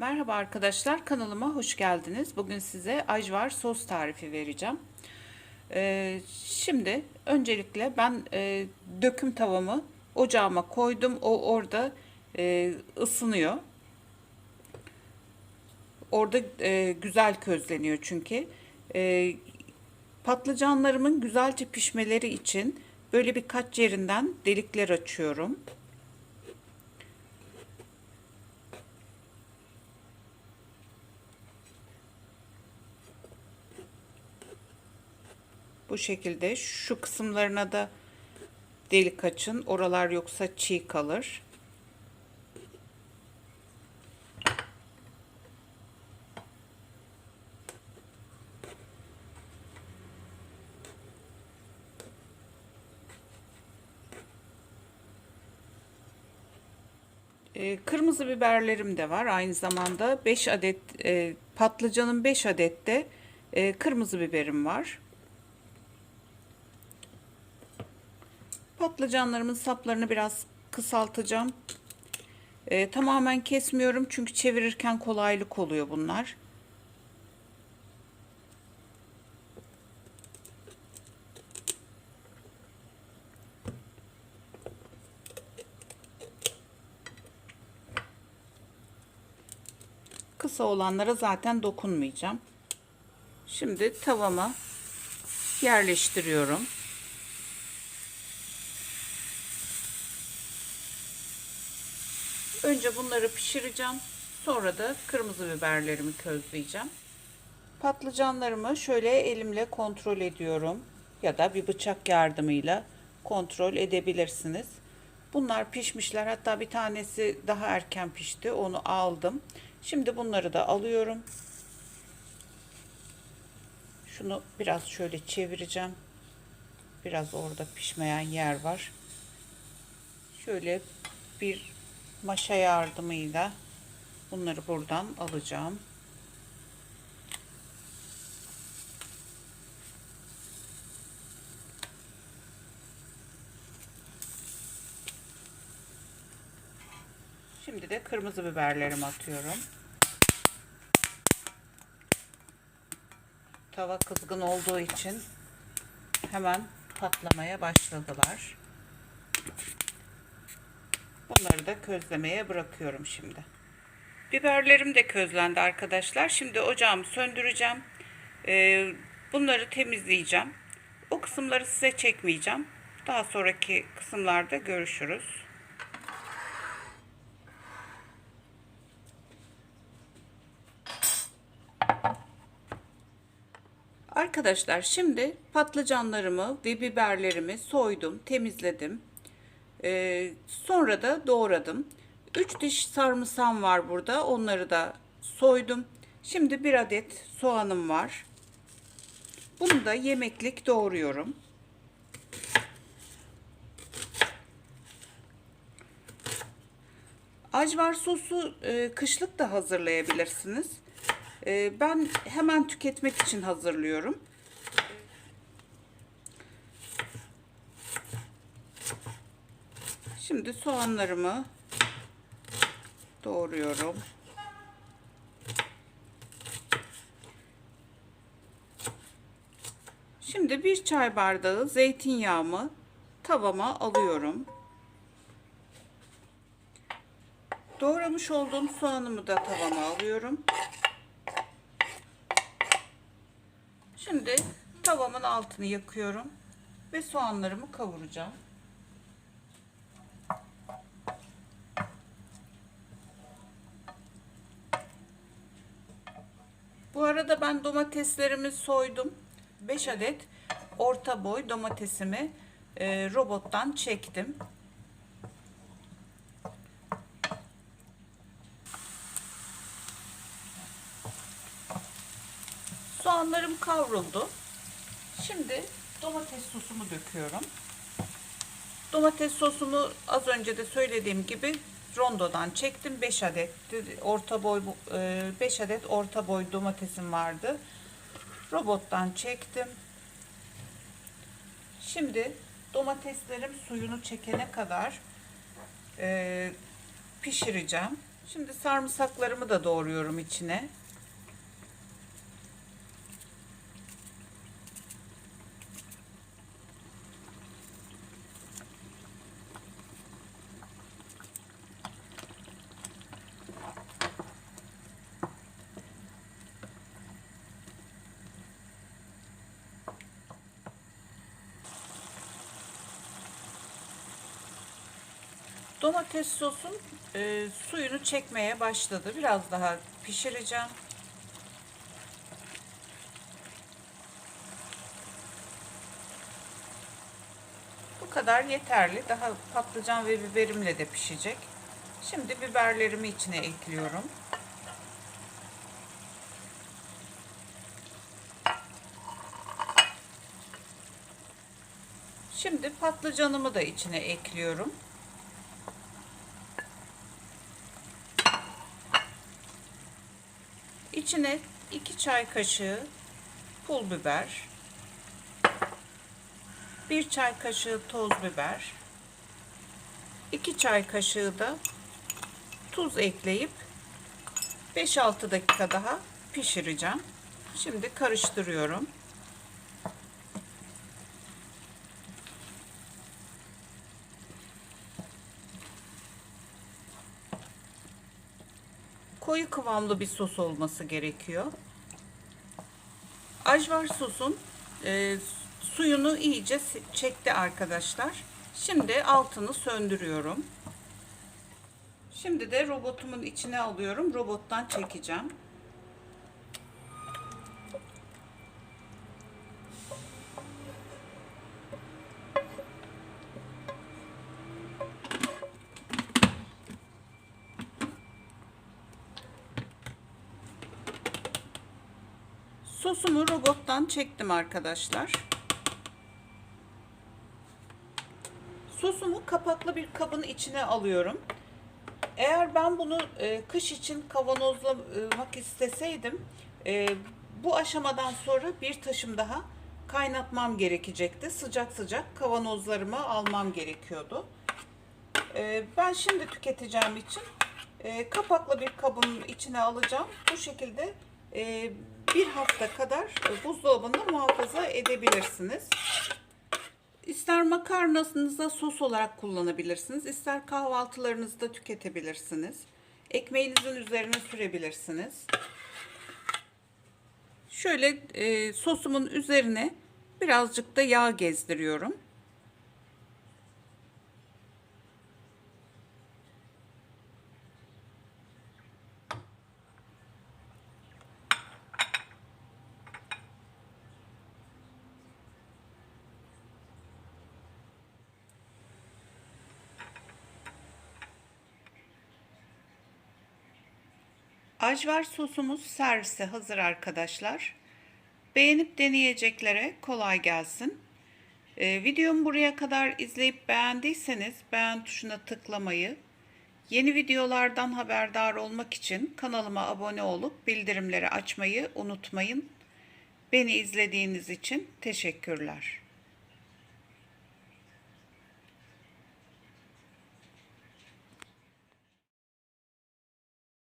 Merhaba arkadaşlar kanalıma hoş geldiniz. Bugün size ajvar sos tarifi vereceğim. Ee, şimdi öncelikle ben e, döküm tavamı ocağıma koydum. O orada e, ısınıyor. Orada e, güzel közleniyor çünkü. E, patlıcanlarımın güzelce pişmeleri için böyle birkaç yerinden delikler açıyorum. Bu şekilde şu kısımlarına da delik açın. Oralar yoksa çiğ kalır. Ee, kırmızı biberlerim de var. Aynı zamanda 5 adet e, patlıcanın 5 adet de e, kırmızı biberim var. Patlıcanlarımın saplarını biraz kısaltacağım. Ee, tamamen kesmiyorum çünkü çevirirken kolaylık oluyor bunlar. Kısa olanlara zaten dokunmayacağım. Şimdi tavama yerleştiriyorum. Önce bunları pişireceğim. Sonra da kırmızı biberlerimi közleyeceğim. Patlıcanlarımı şöyle elimle kontrol ediyorum. Ya da bir bıçak yardımıyla kontrol edebilirsiniz. Bunlar pişmişler. Hatta bir tanesi daha erken pişti. Onu aldım. Şimdi bunları da alıyorum. Şunu biraz şöyle çevireceğim. Biraz orada pişmeyen yer var. Şöyle bir maşa yardımıyla bunları buradan alacağım. Şimdi de kırmızı biberlerimi atıyorum. Tava kızgın olduğu için hemen patlamaya başladılar. Bunları da közlemeye bırakıyorum şimdi. Biberlerim de közlendi arkadaşlar. Şimdi ocağımı söndüreceğim. Ee, bunları temizleyeceğim. O kısımları size çekmeyeceğim. Daha sonraki kısımlarda görüşürüz. Arkadaşlar şimdi patlıcanlarımı ve biberlerimi soydum, temizledim. Ee, sonra da doğradım. 3 diş sarımsağım var burada. Onları da soydum. Şimdi bir adet soğanım var. Bunu da yemeklik doğruyorum. Ajvar sosu e, kışlık da hazırlayabilirsiniz. E, ben hemen tüketmek için hazırlıyorum. Şimdi soğanlarımı doğruyorum. Şimdi bir çay bardağı zeytinyağımı tavama alıyorum. Doğramış olduğum soğanımı da tavama alıyorum. Şimdi tavamın altını yakıyorum ve soğanlarımı kavuracağım. Bu arada ben domateslerimi soydum. 5 adet orta boy domatesimi e, robottan çektim. Soğanlarım kavruldu. Şimdi domates sosumu döküyorum. Domates sosumu az önce de söylediğim gibi rondodan çektim. 5 adet orta boy 5 adet orta boy domatesim vardı. Robottan çektim. Şimdi domateslerim suyunu çekene kadar e, pişireceğim. Şimdi sarımsaklarımı da doğruyorum içine. Domates sosum e, suyunu çekmeye başladı. Biraz daha pişireceğim. Bu kadar yeterli. Daha patlıcan ve biberimle de pişecek. Şimdi biberlerimi içine ekliyorum. Şimdi patlıcanımı da içine ekliyorum. İçine 2 çay kaşığı pul biber, 1 çay kaşığı toz biber, 2 çay kaşığı da tuz ekleyip 5-6 dakika daha pişireceğim. Şimdi karıştırıyorum. Koyu kıvamlı bir sos olması gerekiyor. Ajvar sosun e, suyunu iyice çekti arkadaşlar. Şimdi altını söndürüyorum. Şimdi de robotumun içine alıyorum. Robottan çekeceğim. Sosumu robottan çektim arkadaşlar. Sosumu kapaklı bir kabın içine alıyorum. Eğer ben bunu e, kış için kavanozlamak isteseydim e, bu aşamadan sonra bir taşım daha kaynatmam gerekecekti. Sıcak sıcak kavanozlarımı almam gerekiyordu. E, ben şimdi tüketeceğim için kapaklı bir kabın içine alacağım. Bu şekilde bir hafta kadar buzdolabında muhafaza edebilirsiniz. İster makarnasınıza sos olarak kullanabilirsiniz, ister kahvaltılarınızda tüketebilirsiniz. Ekmeğinizin üzerine sürebilirsiniz. Şöyle e, sosumun üzerine birazcık da yağ gezdiriyorum. Ajvar sosumuz servise hazır arkadaşlar. Beğenip deneyeceklere kolay gelsin. Ee, videomu buraya kadar izleyip beğendiyseniz beğen tuşuna tıklamayı, yeni videolardan haberdar olmak için kanalıma abone olup bildirimleri açmayı unutmayın. Beni izlediğiniz için teşekkürler.